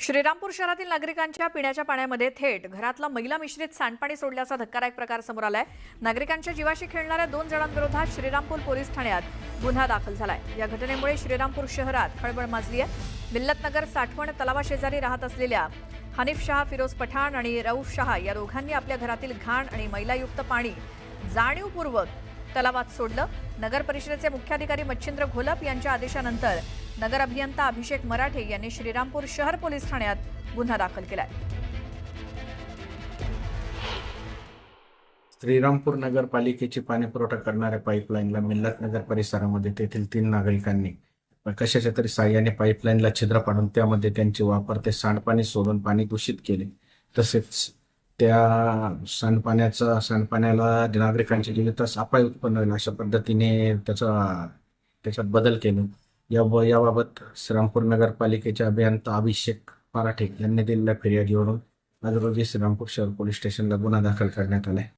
श्रीरामपूर शहरातील नागरिकांच्या पिण्याच्या पाण्यामध्ये थेट घरातला महिला मिश्रित सांडपाणी सोडल्याचा धक्कादायक प्रकार समोर आलाय. नागरिकांच्या जीवाशी खेळणाऱ्या दोन जणांविरोधात श्रीरामपूर पोलीस ठाण्यात गुन्हा दाखल झालाय. या घटनेमुळे श्रीरामपूर शहरात खळबळ माजली आहे. मिल्लतनगर साठवण तलावाशेजारी राहत असलेल्या हनीफ शहा फिरोज पठाण आणि रऊफ शहा या दोघांनी आपल्या घरातील घाण आणि मैलायुक्त पाणी जाणीवपूर्वक तलावात सोडलं. नगर परिषदेचे मुख्याधिकारी मच्छिंद्र घोलप यांच्या आदेशानंतर नगर अभियंता अभिषेक मराठे यांनी श्रीरामपूर शहर पोलीस ठाण्यात गुन्हा दाखल केलाय. श्रीरामपूर नगरपालिकेची पाणीपुरवठा करणाऱ्या पाईपलाईनला मिल्लत नगर परिसरामध्ये तेथील तीन नागरिकांनी कशाच्या तरी साह्याने पाईपलाईनला छिद्र पाडून त्यामध्ये त्यांचे वापरते सांडपाणी सोडून पाणी दूषित केले. तसेच त्या सांडपाण्याचा सांडपाण्याला नागरिकांच्या जीवितास अपाय उत्पन्न होईल अशा पद्धतीने त्याचा त्याच्यात बदल केले. या याबाबत श्रीरामपूर नगरपालिकेच्या अभियंता अभिषेक पराठे यांनी दिलेल्या फिर्यादीवरून आज रोजी श्रीरामपूर शहर पोलीस स्टेशनला गुन्हा दाखल करण्यात आलाय.